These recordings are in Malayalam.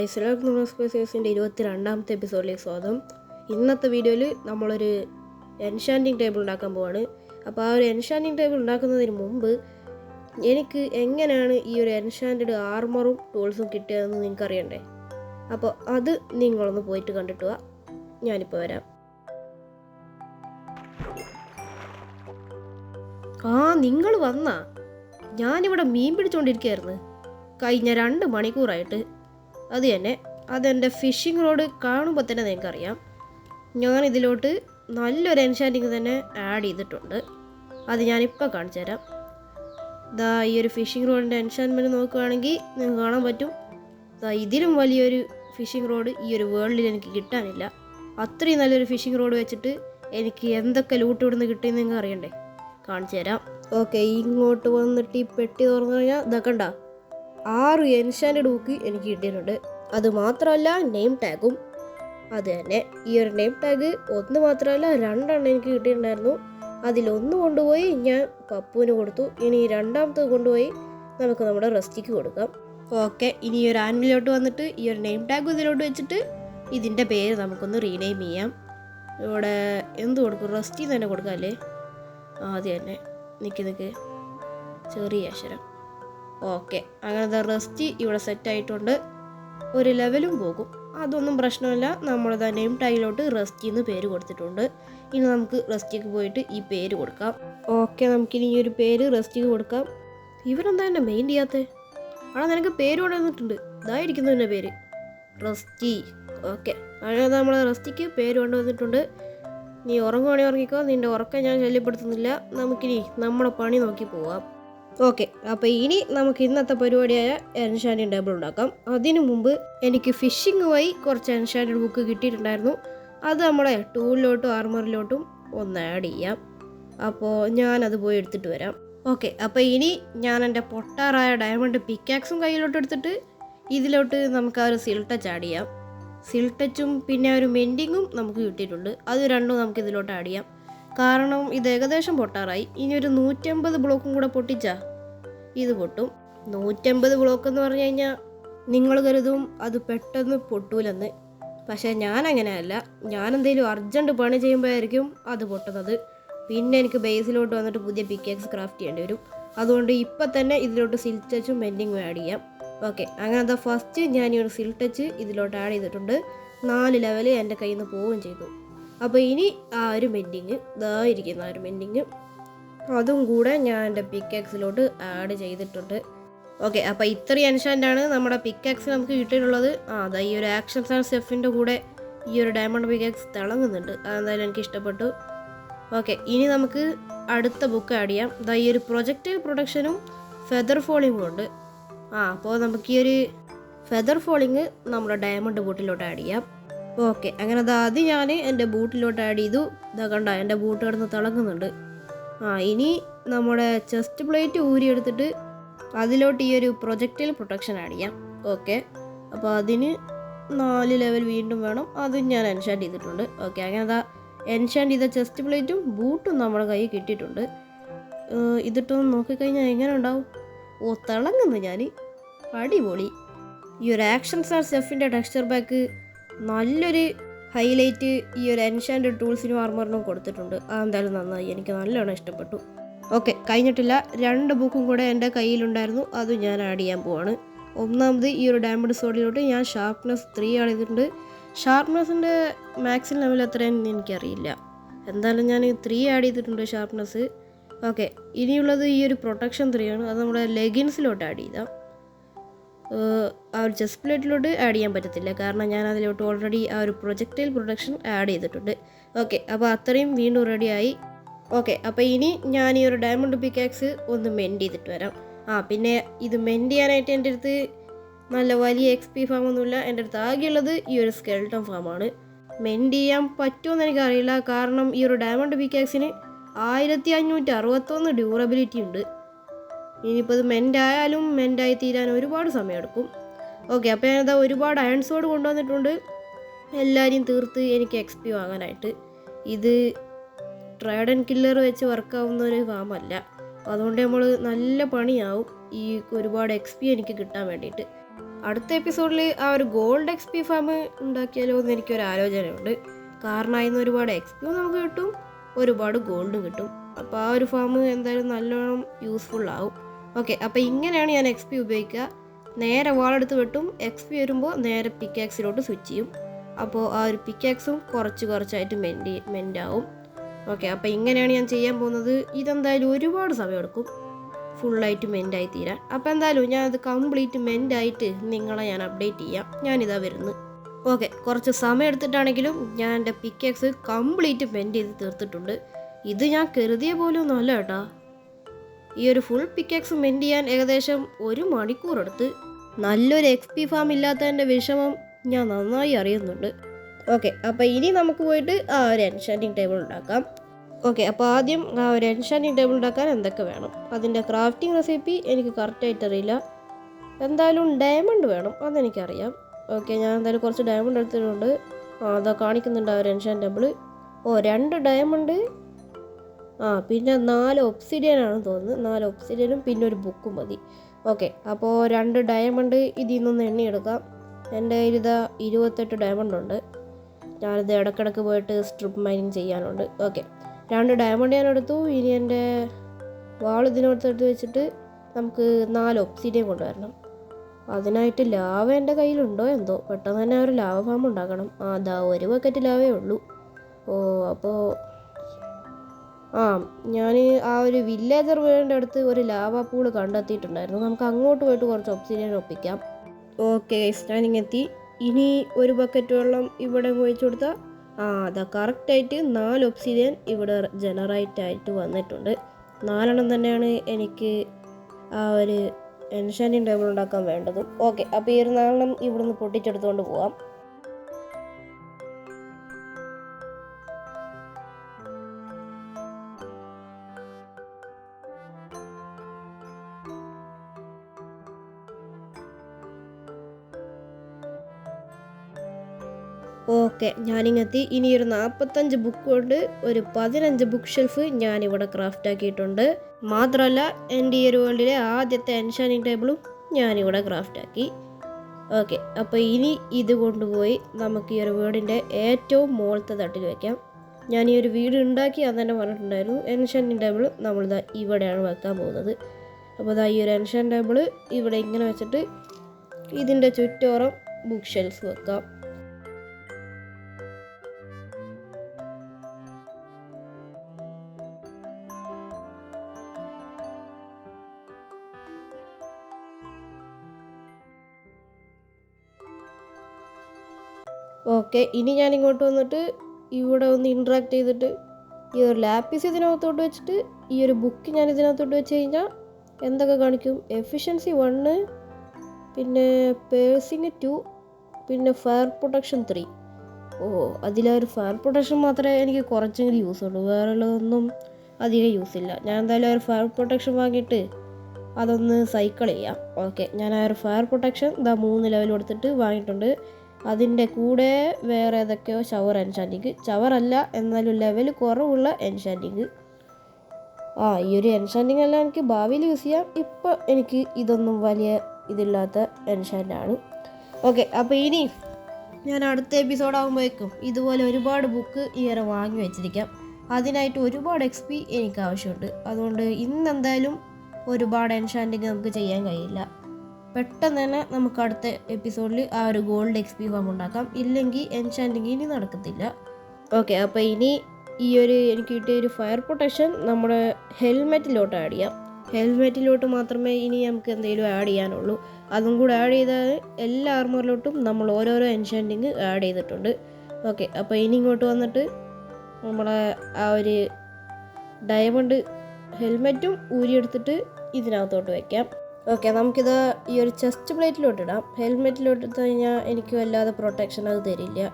എല്ലാവർക്കും നമ്മുടെ സ്പേസിന്റെ ഇരുപത്തി രണ്ടാമത്തെ എപ്പിസോഡിലേക്ക് സ്വാഗതം. ഇന്നത്തെ വീഡിയോയിൽ നമ്മളൊരു എൻഷാന്റിങ് ടേബിൾ ഉണ്ടാക്കാൻ പോവാണ്. അപ്പോൾ ആ ഒരു എൻഷാന്റിങ് ടേബിൾ ഉണ്ടാക്കുന്നതിന് മുമ്പ് എനിക്ക് എങ്ങനെയാണ് ഈ ഒരു എൻഷാന്റഡ് ആർമറും ടൂൾസും കിട്ടിയതെന്ന് നിങ്ങൾക്ക് അറിയണ്ടേ അപ്പോൾ അത് നിങ്ങളൊന്ന് പോയിട്ട് കണ്ടിട്ട് വാ. ഞാനിപ്പോൾ വരാം. ആ നിങ്ങൾ വന്നാ? ഞാനിവിടെ മീൻ പിടിച്ചുകൊണ്ടിരിക്കുകയായിരുന്നു കഴിഞ്ഞ രണ്ട് മണിക്കൂറായിട്ട്. അത് തന്നെ. അതെന്റെ ഫിഷിംഗ് റോഡ് കാണുമ്പോൾ തന്നെ നിങ്ങൾക്കറിയാം ഞാൻ ഇതിലോട്ട് നല്ലൊരു എൻഷാന്റിങ് തന്നെ ആഡ് ചെയ്തിട്ടുണ്ട്. അത് ഞാനിപ്പോൾ കാണിച്ചു തരാം. ഇതാ ഈ ഒരു ഫിഷിംഗ് റോഡിന്റെ എൻഷാൻമെന്റ് നോക്കുകയാണെങ്കിൽ നിങ്ങൾക്ക് കാണാൻ പറ്റും. ഇതാ ഇതിലും വലിയൊരു ഫിഷിംഗ് റോഡ് ഈ ഒരു വേൾഡിൽ എനിക്ക് കിട്ടാനില്ല. അത്രയും നല്ലൊരു ഫിഷിംഗ് റോഡ് വെച്ചിട്ട് എനിക്ക് എന്തൊക്കെ ലൂട്ട് ഇവിടുന്ന് കിട്ടിയെന്ന് നിങ്ങൾക്ക് അറിയണ്ടേ? കാണിച്ചു തരാം. ഓക്കെ ഇങ്ങോട്ട് വന്നിട്ട് ഈ പെട്ടി തുറന്നു കഴിഞ്ഞാൽ ഇതാക്കണ്ട ആറ് എൻഷാന്റെ ബുക്ക് എനിക്ക് കിട്ടിയിട്ടുണ്ട്. അത് മാത്രമല്ല നെയിം ടാഗും അത് തന്നെ. ഈ ഒരു നെയിം ടാഗ് ഒന്ന് മാത്രമല്ല രണ്ടെണ്ണം എനിക്ക് കിട്ടിയിട്ടുണ്ടായിരുന്നു. അതിലൊന്ന് കൊണ്ടുപോയി ഞാൻ പപ്പുവിന് കൊടുത്തു. ഇനി രണ്ടാമത്തത് കൊണ്ടുപോയി നമുക്ക് നമ്മുടെ റെസ്റ്റിക്ക് കൊടുക്കാം. ഓക്കെ ഇനി ഈ ഒരു ആൻവിലോട്ട് വന്നിട്ട് ഈ ഒരു നെയിം ടാഗ് ഇതിലോട്ട് വെച്ചിട്ട് ഇതിന്റെ പേര് നമുക്കൊന്ന് റീനെയിം ചെയ്യാം. ഇവിടെ എന്ത് കൊടുക്കും? റെസ്റ്റിന്ന് തന്നെ കൊടുക്കാം അല്ലേ? ആദ്യം തന്നെ. നിൽക്കി നിൽക്ക് ചെറിയ അക്ഷരം. ഓക്കെ. അങ്ങനത്തെ റെസ്റ്റ് ഇവിടെ സെറ്റായിട്ടുണ്ട് ഒരു ലെവലും പോകും. അതൊന്നും പ്രശ്നമില്ല. നമ്മൾ തന്നെയും ടൈലോട്ട് റെസ്റ്റി എന്ന് പേര് കൊടുത്തിട്ടുണ്ട്. ഇനി നമുക്ക് റെസ്റ്റിക്ക് പോയിട്ട് ഈ പേര് കൊടുക്കാം. ഓക്കെ നമുക്കിനി ഈ ഒരു പേര് റെസ്റ്റിക്ക് കൊടുക്കാം. ഇവരെന്താ എന്നെ മെയിൻ ചെയ്യാത്തത് അവിടെ നിനക്ക് പേര് കൊണ്ട് വന്നിട്ടുണ്ട്. ഇതായിരിക്കുന്നു എന്റെ പേര്. റെസ്റ്റി. ഓക്കെ. അങ്ങനെ നമ്മൾ റെസ്റ്റിക്ക് പേര് കൊണ്ടുവന്നിട്ടുണ്ട് നീ ഉറങ്ങുവാണെങ്കിൽ ഉറങ്ങിക്കോ. നിന്റെ ഉറക്കം ഞാൻ ശല്യപ്പെടുത്തുന്നില്ല. നമുക്കിനി നമ്മുടെ പണി നോക്കി പോവാം. ഓക്കെ അപ്പോൾ ഇനി നമുക്ക് ഇന്നത്തെ പരിപാടിയായ എൻഷാൻഡ് ടേബിൾ ഉണ്ടാക്കാം. അതിനു മുമ്പ് എനിക്ക് ഫിഷിങ്ങുമായി കുറച്ച് എൻഷാൻഡ് ബുക്ക് കിട്ടിയിട്ടുണ്ടായിരുന്നു. അത് നമ്മളെ ടൂളിലോട്ടും ആർമറിലോട്ടും ഒന്ന് ആഡ് ചെയ്യാം. അപ്പോൾ ഞാനത് പോയി എടുത്തിട്ട് വരാം. ഓക്കെ അപ്പോൾ ഇനി ഞാൻ എന്റെ പൊട്ടാറായ ഡയമണ്ട് പിക്കാക്സും കയ്യിലോട്ട് എടുത്തിട്ട് ഇതിലോട്ട് നമുക്ക് ആ ഒരു സിൽ ടച്ച് ആഡ് ചെയ്യാം. സിൽ ടച്ചും പിന്നെ ഒരു മെൻഡിങ്ങും നമുക്ക് കിട്ടിയിട്ടുണ്ട്. അത് രണ്ടും നമുക്ക് ഇതിലോട്ട് ആഡ് ചെയ്യാം. കാരണം ഇത് ഏകദേശം പൊട്ടാറായി. ഇനി ഒരു നൂറ്റമ്പത് ബ്ലോക്കും കൂടെ പൊട്ടിച്ചാ ഇത് പൊട്ടും. നൂറ്റമ്പത് ബ്ലോക്ക് എന്ന് പറഞ്ഞു കഴിഞ്ഞാൽ നിങ്ങൾ കരുതും അത് പെട്ടെന്ന് പൊട്ടൂലെന്ന്. പക്ഷേ ഞാൻ അങ്ങനെയല്ല. ഞാൻ എന്തെങ്കിലും അർജന്റ് പണി ചെയ്യുമ്പോഴായിരിക്കും അത് പൊട്ടുന്നത്. പിന്നെ എനിക്ക് ബേസിലോട്ട് വന്നിട്ട് പുതിയ പിക്കേക്സ് ക്രാഫ്റ്റ് ചെയ്യേണ്ടി വരും. അതുകൊണ്ട് ഇപ്പം തന്നെ ഇതിലോട്ട് സിൽ ടച്ചും മെൻഡിങ്ങും ആഡ് ചെയ്യാം. ഓക്കെ അങ്ങനത്തെ ഫസ്റ്റ് ഞാൻ ഈ ഒരു സിൽ ടച്ച് ഇതിലോട്ട് ആഡ് ചെയ്തിട്ടുണ്ട്. നാല് ലെവൽ എന്റെ കയ്യിൽ നിന്ന് പോവുകയും ചെയ്തു. അപ്പോൾ ഇനി ആ ഒരു മെൻഡിങ് ഇതാ ഇരിക്കുന്ന ആ ഒരു മെൻഡിങ് അതും കൂടെ ഞാൻ എന്റെ പിക്കാക്സിലോട്ട് ആഡ് ചെയ്തിട്ടുണ്ട്. ഓക്കെ അപ്പോൾ ഇത്രയും ആണ് നമ്മുടെ പിക്കാക്സ് നമുക്ക് കിട്ടിയിട്ടുള്ളത്. ആ അതാ ഈ ഒരു ആക്ഷൻ സാർ സെഫിന്റെ കൂടെ ഈ ഒരു ഡയമണ്ട് പിക്കാക്സ് തിളങ്ങുന്നുണ്ട്. അതെന്തായാലും എനിക്ക് ഇഷ്ടപ്പെട്ടു. ഓക്കെ ഇനി നമുക്ക് അടുത്ത ബുക്ക് ആഡ് ചെയ്യാം. ഇതാ ഈ ഒരു പ്രൊജക്റ്റ് പ്രൊഡക്ഷനും ഫെദർ ഫോളിങ്ങും ഉണ്ട്. ആ അപ്പോൾ നമുക്ക് ഈ ഒരു ഫെദർ ഫോളിങ് നമ്മുടെ ഡയമണ്ട് ബൂട്ടിലോട്ട് ആഡ് ചെയ്യാം. ഓക്കെ അങ്ങനെ അത് ഞാൻ എന്റെ ബൂട്ടിലോട്ട് ആഡ് ചെയ്തു. ഇതാ കണ്ട എന്റെ ബൂട്ട് കിടന്ന് തിളങ്ങുന്നുണ്ട്. ആ ഇനി നമ്മുടെ ചെസ്റ്റ് പ്ലേറ്റ് ഊരിയെടുത്തിട്ട് അതിലോട്ട് ഈ ഒരു പ്രൊജക്റ്റിൽ പ്രൊട്ടക്ഷൻ ആഡ് ചെയ്യാം. ഓക്കെ അപ്പോൾ അതിന് നാല് ലെവൽ വീണ്ടും വേണം. അതും ഞാൻ എൻഷാൻഡ് ചെയ്തിട്ടുണ്ട്. ഓക്കെ അങ്ങനെ അതാ എൻഷാൻഡ് ചെയ്ത ചെസ്റ്റ് പ്ലേറ്റും ബൂട്ടും നമ്മുടെ കയ്യിൽ കിട്ടിയിട്ടുണ്ട്. ഇതിട്ടൊന്ന് നോക്കിക്കഴിഞ്ഞാൽ എങ്ങനെ ഉണ്ടാവും? ഓ തിളങ്ങുന്നു ഞാൻ അടിപൊളി. ഈ ഒരു ആക്ഷൻ സ്റ്റാർ സെഫിന്റെ ടെക്സ്ചർ ബാക്ക് നല്ലൊരു ഹൈലൈറ്റ് ഈ ഒരു എൻഷാൻഡ് ടൂൾസിനും ആർമറിനും കൊടുത്തിട്ടുണ്ട്. അതെന്തായാലും നന്നായി. എനിക്ക് നല്ലോണം ഇഷ്ടപ്പെട്ടു. ഓക്കെ കഴിഞ്ഞിട്ടില്ല. രണ്ട് ബുക്കും കൂടെ എന്റെ കയ്യിലുണ്ടായിരുന്നു. അത് ഞാൻ ആഡ് ചെയ്യാൻ പോവാണ്. ഒന്നാമത് ഈ ഒരു ഡാമഡ് സോഡിലോട്ട് ഞാൻ ഷാർപ്നെസ് ത്രീ ആഡ് ചെയ്തിട്ടുണ്ട് ഷാർപ്നെസ്സിന്റെ മാക്സിം ലെവൽ എത്രയാണെന്ന് എനിക്കറിയില്ല. എന്തായാലും ഞാൻ ത്രീ ആഡ് ചെയ്തിട്ടുണ്ട് ഷാർപ്നെസ്. ഓക്കെ ഇനിയുള്ളത് ഈ ഒരു പ്രൊട്ടക്ഷൻ ത്രീ ആണ്. അത് നമ്മുടെ ലെഗിൻസിലോട്ട് ആഡ് ചെയ്താൽ ഏഹ് ആ ഒരു ചെസ് പ്ലേറ്റിലോട്ട് ആഡ് ചെയ്യാൻ പറ്റത്തില്ല. കാരണം ഞാൻ അതിലോട്ട് ഓൾറെഡി ആ ഒരു പ്രൊജക്റ്റൈൽ പ്രൊഡക്ഷൻ ആഡ് ചെയ്തിട്ടുണ്ട്. ഓക്കെ അപ്പോൾ അത്രയും വീണ്ടും റെഡിയായി ഓക്കെ അപ്പോൾ ഇനി ഞാൻ ഈ ഒരു ഡയമണ്ട് പിക്കാക്സ് ഒന്ന് മെൻഡ് ചെയ്തിട്ട് വരാം. ആ പിന്നെ ഇത് മെൻഡ് ചെയ്യാനായിട്ട് എന്റെ അടുത്ത് നല്ല വലിയ എക്സ് പി ഫാമൊന്നുമില്ല എന്റെ അടുത്ത് ആകെയുള്ളത് ഈ ഒരു സ്കെൽട്ടൺ ഫാമാണ് മെൻഡ് ചെയ്യാൻ പറ്റുമെന്ന് എനിക്കറിയില്ല. കാരണം ഈ ഒരു ഡയമണ്ട് പിക്കാക്സിന് ആയിരത്തി അഞ്ഞൂറ്റി അറുപത്തൊന്ന് ഡ്യൂറബിലിറ്റി ഉണ്ട്. ഇനിയിപ്പോൾ ഇത് മെന്റായാലും മെന്റായി തീരാൻ ഒരുപാട് സമയമെടുക്കും. ഓക്കെ അപ്പോൾ ഞാനത് ഒരുപാട് അയൺ സോഡ് കൊണ്ടുവന്നിട്ടുണ്ട്. എല്ലാവരെയും തീർത്ത് എനിക്ക് എക്സ് പി വാങ്ങാനായിട്ട്. ഇത് ട്രൈഡൻ കില്ലർ വെച്ച് വർക്കാവുന്ന ഒരു ഫാമല്ല അപ്പോൾ അതുകൊണ്ട് നമ്മൾ നല്ല പണിയാവും ഈ ഒരുപാട് എക്സ് പി എനിക്ക് കിട്ടാൻ വേണ്ടിയിട്ട്. അടുത്ത എപ്പിസോഡിൽ ആ ഒരു ഗോൾഡ് എക്സ് പി ഫാം ഉണ്ടാക്കിയാലോ എന്ന് എനിക്കൊരു ആലോചനയുണ്ട്. കാരണം അതിൽ നിന്ന് ഒരുപാട് എക്സ് പി നമുക്ക് കിട്ടും ഒരുപാട് ഗോൾഡും കിട്ടും. അപ്പോൾ ആ ഒരു ഫാം എന്തായാലും നല്ലോണം യൂസ്ഫുൾ ആവും. ഓക്കെ അപ്പോൾ ഇങ്ങനെയാണ് ഞാൻ എക്സ് പി ഉപയോഗിക്കുക. നേരെ വാളെടുത്ത് വെട്ടും. എക്സ് പി വരുമ്പോൾ നേരെ പിക്കാക്സിലോട്ട് സ്വിച്ച് ചെയ്യും. അപ്പോൾ ആ ഒരു പിക്കാക്സും കുറച്ച് കുറച്ചായിട്ട് മെൻഡ് മെൻഡാവും ഓക്കെ അപ്പോൾ ഇങ്ങനെയാണ് ഞാൻ ചെയ്യാൻ പോകുന്നത്. ഇതെന്തായാലും ഒരുപാട് സമയമെടുക്കും ഫുള്ളായിട്ട് മെൻഡായി തീരാൻ. അപ്പോൾ എന്തായാലും ഞാൻ അത് കംപ്ലീറ്റ് മെൻഡായിട്ട് നിങ്ങളെ ഞാൻ അപ്ഡേറ്റ് ചെയ്യാം. ഞാനിതാ വരുന്നു ഓക്കെ കുറച്ച് സമയം എടുത്തിട്ടാണെങ്കിലും ഞാൻ എന്റെ പിക്കാക്സ് കംപ്ലീറ്റ് മെൻഡ് ചെയ്ത് തീർത്തിട്ടുണ്ട്. ഇത് ഞാൻ കരുതിയ പോലും ഒന്നും അല്ല കേട്ടാ. ഈ ഒരു ഫുൾ പിക്കാക്സ് മെൻഡ് ചെയ്യാൻ ഏകദേശം ഒരു മണിക്കൂർ എടുത്ത് നല്ലൊരു എക്സ് പി ഫാം ഇല്ലാത്തതിന്റെ വിഷമം ഞാൻ നന്നായി അറിയുന്നുണ്ട്. ഓക്കെ അപ്പോൾ ഇനി നമുക്ക് പോയിട്ട് ആ ഒരു എൻഷാന്റിങ് ടേബിൾ ഉണ്ടാക്കാം. ഓക്കെ അപ്പോൾ ആദ്യം ആ ഒരു എൻഷാന്റിങ് ടേബിൾ ഉണ്ടാക്കാൻ എന്തൊക്കെ വേണം? അതിന്റെ ക്രാഫ്റ്റിംഗ് റെസിപ്പി എനിക്ക് കറക്റ്റായിട്ട് അറിയില്ല. എന്തായാലും ഡയമണ്ട് വേണം അതെനിക്കറിയാം. ഓക്കെ ഞാൻ എന്തായാലും കുറച്ച് ഡയമണ്ട് എടുത്തിട്ടുണ്ട്. ആ അതാ കാണിക്കുന്നുണ്ട് ആ ഒരു എൻഷാൻ ടേബിൾ ഓ രണ്ട് ഡയമണ്ട് ആ പിന്നെ നാല് ഒബ്സിഡിയൻ ആണെന്ന് തോന്നുന്നു. നാല് ഒബ്സിഡിയനും പിന്നെ ഒരു ബുക്കും മതി. ഓക്കെ അപ്പോൾ രണ്ട് ഡയമണ്ട് ഇതിൽ നിന്ന് എണ്ണിയെടുക്കാം. എന്റെ ഇതാ ഇരുപത്തെട്ട് ഡയമണ്ട് ഉണ്ട് ഞാനിത് ഇടക്കിടക്ക് പോയിട്ട് സ്ട്രിപ്പ് മൈനിങ് ചെയ്യാനുണ്ട്. ഓക്കെ രണ്ട് ഡയമണ്ട് ഞാൻ എടുത്തു. ഇനി എന്റെ വാൾ ഇതിനടുത്തെടുത്ത് വെച്ചിട്ട് നമുക്ക് നാല് ഒബ്സിഡിയൻ കൊണ്ടുവരണം. അതിനായിട്ട് ലാവ എന്റെ കയ്യിലുണ്ടോ എന്തോ? പെട്ടെന്ന് തന്നെ ഒരു ലാവ ഫാം ഉണ്ടാക്കണം. ആ ദാ ഒരു ബക്കറ്റ് ലാവേ ഉള്ളൂ. ഓ അപ്പോൾ ആ ഞാൻ ആ ഒരു വില്ലേജർ വീടിന്റെ അടുത്ത് ഒരു ലാവ പൂൾ കണ്ടെത്തിയിട്ടുണ്ടായിരുന്നു. നമുക്ക് അങ്ങോട്ട് പോയിട്ട് കുറച്ച് ഒബ്സിഡിയൻ ഒപ്പിക്കാം. ഓക്കെ സ്റ്റാൻഡിങ് എത്തി. ഇനി ഒരു ബക്കറ്റ് വെള്ളം ഇവിടെ ഒഴിച്ചു കൊടുത്താൽ ആ അതാ കറക്റ്റായിട്ട് നാല് ഒബ്സിഡിയൻ ഇവിടെ ജനറേറ്റ് ആയിട്ട് വന്നിട്ടുണ്ട്. നാലെണ്ണം തന്നെയാണ് എനിക്ക് ആ ഒരു എൻഷാനിങ് ടേബിൾ ഉണ്ടാക്കാൻ വേണ്ടതും. ഓക്കെ അപ്പോൾ ഈ ഒരു നാലെണ്ണം ഇവിടുന്ന് പൊട്ടിച്ചെടുത്തുകൊണ്ട് പോവാം. ഓക്കെ ഞാനിങ്ങെത്തി. ഇനി ഒരു നാൽപ്പത്തഞ്ച് ബുക്ക് കൊണ്ട് ഒരു പതിനഞ്ച് ബുക്ക് ഷെൽഫ് ഞാനിവിടെ ക്രാഫ്റ്റ് ആക്കിയിട്ടുണ്ട്. മാത്രമല്ല എന്റെ ഈ ഒരു വേൾഡിലെ ആദ്യത്തെ എൻഷാനിങ് ടേബിളും ഞാനിവിടെ ക്രാഫ്റ്റ് ആക്കി. ഓക്കെ അപ്പോൾ ഇനി ഇത് കൊണ്ടുപോയി നമുക്ക് ഈ ഒരു വീടിന്റെ ഏറ്റവും മുകളത്തെ തട്ടിൽ വയ്ക്കാം ഞാൻ ഈ ഒരു വീട് ഉണ്ടാക്കി അന്ന് തന്നെ പറഞ്ഞിട്ടുണ്ടായിരുന്നു. എൻഷാനിങ് ടേബിൾ നമ്മളിതാ ഇവിടെയാണ് വെക്കാൻ പോകുന്നത്. അപ്പോൾ ഇതാ ഈ ഒരു എൻഷൻ ടേബിൾ ഇവിടെ ഇങ്ങനെ വെച്ചിട്ട് ഇതിന്റെ ചുറ്റോറം ബുക്ക് ഷെൽഫ് വെക്കാം. ഓക്കെ ഇനി ഞാൻ ഇങ്ങോട്ട് വന്നിട്ട് ഇവിടെ ഒന്ന് ഇൻട്രാക്ട് ചെയ്തിട്ട് ഈ ഒരു ലാപ്പീസ് ഇതിനകത്തോട്ട് വെച്ചിട്ട് ഈ ഒരു ബുക്ക് ഞാൻ ഇതിനകത്തോട്ട് വെച്ച് കഴിഞ്ഞാൽ എന്തൊക്കെ കാണിക്കും? എഫിഷ്യൻസി വണ്ണ് പിന്നെ പേഴ്സിങ് ടു പിന്നെ ഫയർ പ്രൊട്ടക്ഷൻ ത്രീ ഓ അതിലൊരു ഒരു ഫയർ പ്രൊട്ടക്ഷൻ മാത്രമേ എനിക്ക് കുറച്ചെങ്കിലും യൂസ് ഉള്ളൂ. വേറെ ഉള്ളതൊന്നും അധികം യൂസ് ഇല്ല. ഞാൻ എന്തായാലും ഒരു ഫയർ പ്രൊട്ടക്ഷൻ വാങ്ങിയിട്ട് അതൊന്ന് സൈക്കിൾ ചെയ്യാം. ഓക്കെ ഞാൻ ആ ഒരു ഫയർ പ്രൊട്ടക്ഷൻ ഇതാ മൂന്ന് ലെവൽ കൊടുത്തിട്ട് വാങ്ങിയിട്ടുണ്ട്. അതിന്റെ കൂടെ വേറെ ഏതൊക്കെയോ ഷവർ എൻഷാന്റിങ് ഷവറല്ല എന്നാലും ലെവൽ കുറവുള്ള എൻഷാന്റിങ് ആ ഈ ഒരു എൻഷാന്റിങ് എല്ലാം എനിക്ക് ഭാവിയിൽ യൂസ് ചെയ്യാം. ഇപ്പോൾ എനിക്ക് ഇതൊന്നും വലിയ ഇതില്ലാത്ത എൻഷാന്റാണ് ഓക്കെ അപ്പോൾ ഇനി ഞാൻ അടുത്ത എപ്പിസോഡ് ആകുമ്പോഴേക്കും ഇതുപോലെ ഒരുപാട് ബുക്ക് ഇയറെ വാങ്ങി വെച്ചിരിക്കാം. അതിനായിട്ട് ഒരുപാട് എക്സ്പി എനിക്ക് ആവശ്യമുണ്ട്. അതുകൊണ്ട് ഇന്ന് എന്തായാലും ഒരുപാട് എൻഷാന്റിങ് നമുക്ക് ചെയ്യാൻ കഴിയില്ല. പെട്ടെന്ന് തന്നെ നമുക്ക് അടുത്ത എപ്പിസോഡിൽ ആ ഒരു ഗോൾഡ് എക്സ് പി ഫാം ഉണ്ടാക്കാം. ഇല്ലെങ്കിൽ എൻഷാന്റിങ് ഇനി നടക്കത്തില്ല. ഓക്കെ അപ്പോൾ ഇനി ഈ ഒരു എനിക്ക് കിട്ടിയ ഒരു ഫയർ പ്രൊട്ടക്ഷൻ നമ്മുടെ ഹെൽമെറ്റിലോട്ട് ആഡ് ചെയ്യാം. ഹെൽമെറ്റിലോട്ട് മാത്രമേ ഇനി നമുക്ക് എന്തെങ്കിലും ആഡ് ചെയ്യാനുള്ളൂ. അതും കൂടെ ആഡ് ചെയ്താൽ എല്ലാ ആർമറിലോട്ടും നമ്മൾ ഓരോരോ എൻഷാന്റിങ് ആഡ് ചെയ്തിട്ടുണ്ട്. ഓക്കെ അപ്പോൾ ഇനി ഇങ്ങോട്ട് വന്നിട്ട് നമ്മളെ ആ ഒരു ഡയമണ്ട് ഹെൽമെറ്റും ഊരിയെടുത്തിട്ട് ഇതിനകത്തോട്ട് വയ്ക്കാം ഓക്കെ നമുക്കിത് ഈ ഒരു ചെസ്റ്റ് പ്ലേറ്റിലോട്ട് ഇടാം. ഹെൽമെറ്റിലോട്ട് ഇട്ട് കഴിഞ്ഞാൽ എനിക്ക് വല്ലാതെ പ്രൊട്ടക്ഷൻ അത് തരില്ല.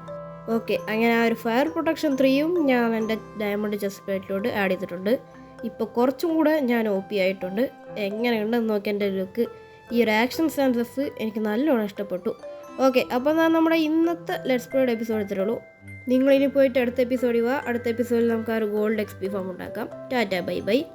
ഓക്കെ അങ്ങനെ ആ ഒരു ഫയർ പ്രൊട്ടക്ഷൻ ത്രീയും ഞാൻ എന്റെ ഡയമണ്ട് ചെസ്റ്റ് പ്ലേറ്റിലോട്ട് ആഡ് ചെയ്തിട്ടുണ്ട്. ഇപ്പോൾ കുറച്ചും കൂടെ ഞാൻ ഒ പി ആയിട്ടുണ്ട്. എങ്ങനെയുണ്ടെന്ന് നോക്കി എന്റെ ലുക്ക് ഈ ഒരു ആക്ഷൻ സെൻസസ് എനിക്ക് നല്ലോണം ഇഷ്ടപ്പെട്ടു. ഓക്കെ അപ്പോൾ ഞാൻ നമ്മുടെ ഇന്നത്തെ ലെറ്റ്സ് പ്ലേഡ് എപ്പിസോഡ് എടുത്തിട്ടുള്ളൂ. നിങ്ങളിനി പോയിട്ട് അടുത്ത എപ്പിസോഡിൽ വാ. അടുത്ത എപ്പിസോഡിൽ നമുക്ക് ആ ഒരു ഗോൾഡ് എക്സ്പി ഫോം ഉണ്ടാക്കാം. Tata bye bye